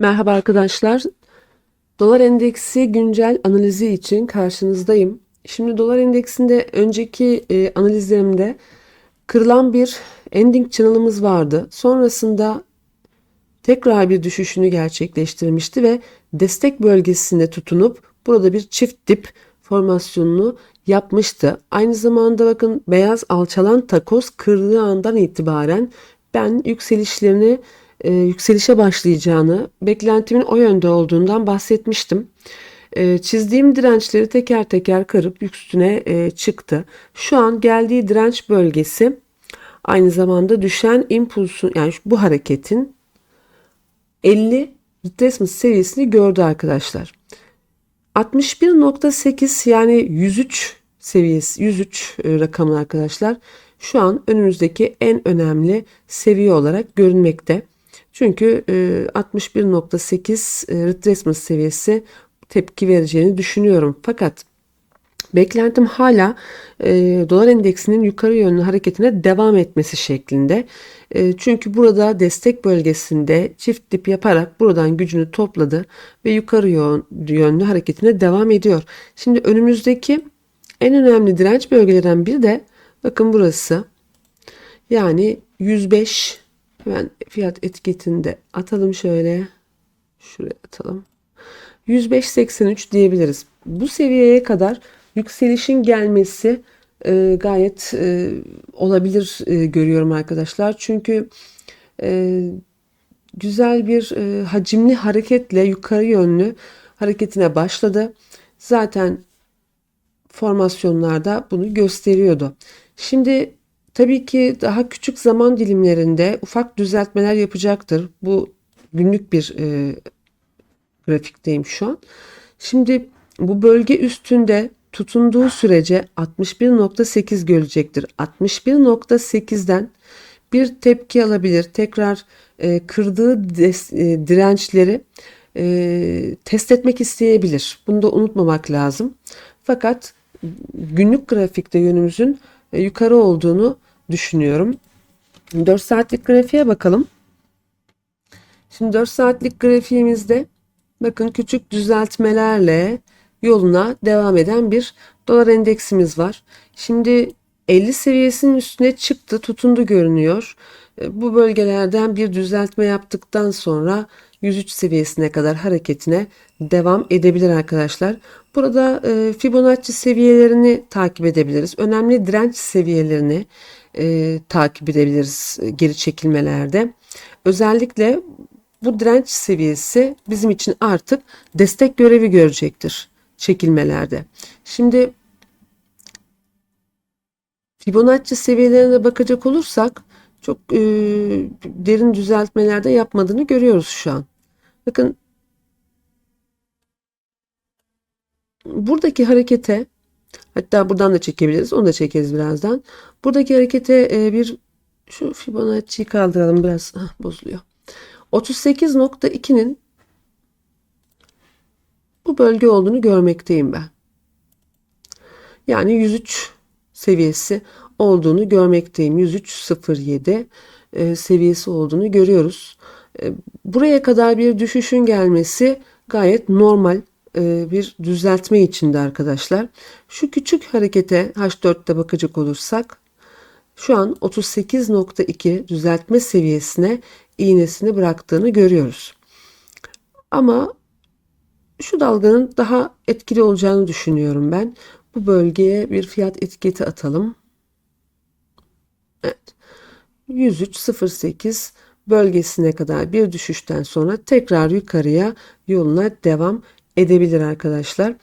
Merhaba arkadaşlar. Dolar endeksi güncel analizi için karşınızdayım. Şimdi dolar endeksinde önceki e, analizlerimde kırılan bir ending channel'ımız vardı. Sonrasında tekrar bir düşüşünü gerçekleştirmişti ve destek bölgesine tutunup burada bir çift dip formasyonunu yapmıştı. Aynı zamanda bakın beyaz alçalan takoz kırdığı andan itibaren ben yükselişlerini e, yükselişe başlayacağını, beklentimin o yönde olduğundan bahsetmiştim. E, çizdiğim dirençleri teker teker kırıp üstüne e, çıktı. Şu an geldiği direnç bölgesi aynı zamanda düşen impulsun yani bu hareketin 50 retracement seviyesini gördü arkadaşlar. 61.8 yani 103 seviyesi 103 e, rakamı arkadaşlar şu an önümüzdeki en önemli seviye olarak görünmekte. Çünkü e, 61.8 e, retracement seviyesi tepki vereceğini düşünüyorum. Fakat Beklentim hala e, dolar endeksinin yukarı yönlü hareketine devam etmesi şeklinde. E, çünkü burada destek bölgesinde çift dip yaparak buradan gücünü topladı ve yukarı yön- yönlü hareketine devam ediyor. Şimdi önümüzdeki en önemli direnç bölgelerinden biri de bakın burası. Yani 105 hemen fiyat etiketinde atalım şöyle. Şuraya atalım. 105.83 diyebiliriz. Bu seviyeye kadar yükselişin gelmesi e, gayet e, olabilir e, görüyorum arkadaşlar. Çünkü e, güzel bir e, hacimli hareketle yukarı yönlü hareketine başladı. Zaten formasyonlarda bunu gösteriyordu. Şimdi tabii ki daha küçük zaman dilimlerinde ufak düzeltmeler yapacaktır. Bu günlük bir e, grafikteyim şu an. Şimdi bu bölge üstünde tutunduğu sürece 61.8 görecektir. 61.8'den bir tepki alabilir. Tekrar e, kırdığı des- e, dirençleri e, test etmek isteyebilir. Bunu da unutmamak lazım. Fakat günlük grafikte yönümüzün yukarı olduğunu düşünüyorum. 4 saatlik grafiğe bakalım. Şimdi 4 saatlik grafiğimizde bakın küçük düzeltmelerle yoluna devam eden bir dolar endeksimiz var. Şimdi 50 seviyesinin üstüne çıktı, tutundu görünüyor. E, Bu bölgelerden bir düzeltme yaptıktan sonra 103 seviyesine kadar hareketine devam edebilir arkadaşlar. Burada e, Fibonacci seviyelerini takip edebiliriz. Önemli direnç seviyelerini e, takip edebiliriz e, geri çekilmelerde. Özellikle bu direnç seviyesi bizim için artık destek görevi görecektir çekilmelerde. Şimdi Fibonacci seviyelerine bakacak olursak çok e, derin düzeltmelerde yapmadığını görüyoruz şu an. Bakın buradaki harekete hatta buradan da çekebiliriz. Onu da çekeriz birazdan. Buradaki harekete e, bir şu Fibonacci'yi kaldıralım biraz Hah, bozuluyor. 38.2'nin bu bölge olduğunu görmekteyim ben. Yani 103 seviyesi olduğunu görmekteyim. 103.07 e, seviyesi olduğunu görüyoruz. E, buraya kadar bir düşüşün gelmesi gayet normal e, bir düzeltme içinde arkadaşlar. Şu küçük harekete H4'te bakacak olursak şu an 38.2 düzeltme seviyesine iğnesini bıraktığını görüyoruz. Ama şu dalganın daha etkili olacağını düşünüyorum ben. Bu bölgeye bir fiyat etiketi atalım. Evet. 103.08 bölgesine kadar bir düşüşten sonra tekrar yukarıya yoluna devam edebilir arkadaşlar.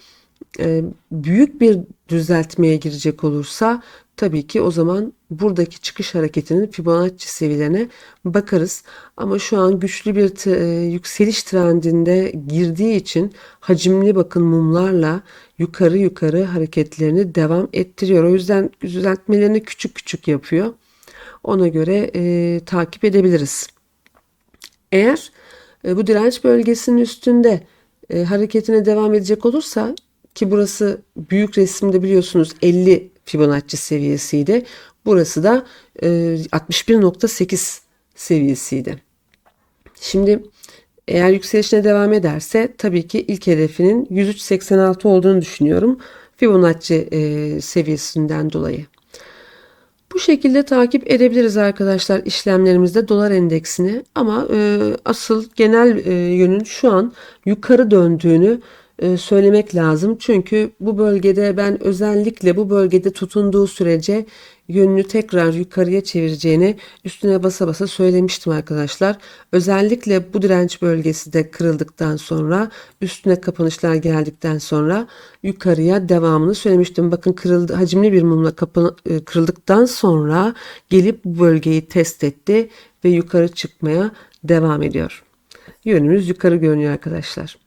Ee, büyük bir düzeltmeye girecek olursa tabii ki o zaman buradaki çıkış hareketinin Fibonacci seviyelerine bakarız. Ama şu an güçlü bir e, yükseliş trendinde girdiği için hacimli bakın mumlarla yukarı yukarı hareketlerini devam ettiriyor. O yüzden düzeltmelerini küçük küçük yapıyor. Ona göre e, takip edebiliriz. Eğer e, bu direnç bölgesinin üstünde e, hareketine devam edecek olursa ki burası büyük resimde biliyorsunuz 50 Fibonacci seviyesiydi. Burası da e, 61.8 seviyesiydi. Şimdi Eğer yükselişine devam ederse tabii ki ilk hedefinin 103.86 olduğunu düşünüyorum. Fibonacci e, seviyesinden dolayı. Bu şekilde takip edebiliriz arkadaşlar işlemlerimizde dolar endeksini. Ama e, asıl genel e, yönün şu an yukarı döndüğünü söylemek lazım. Çünkü bu bölgede ben özellikle bu bölgede tutunduğu sürece yönünü tekrar yukarıya çevireceğini üstüne basa basa söylemiştim arkadaşlar. Özellikle bu direnç bölgesi de kırıldıktan sonra üstüne kapanışlar geldikten sonra yukarıya devamını söylemiştim. Bakın kırıldı hacimli bir mumla kapan, e, kırıldıktan sonra gelip bu bölgeyi test etti ve yukarı çıkmaya devam ediyor. Yönümüz yukarı görünüyor arkadaşlar.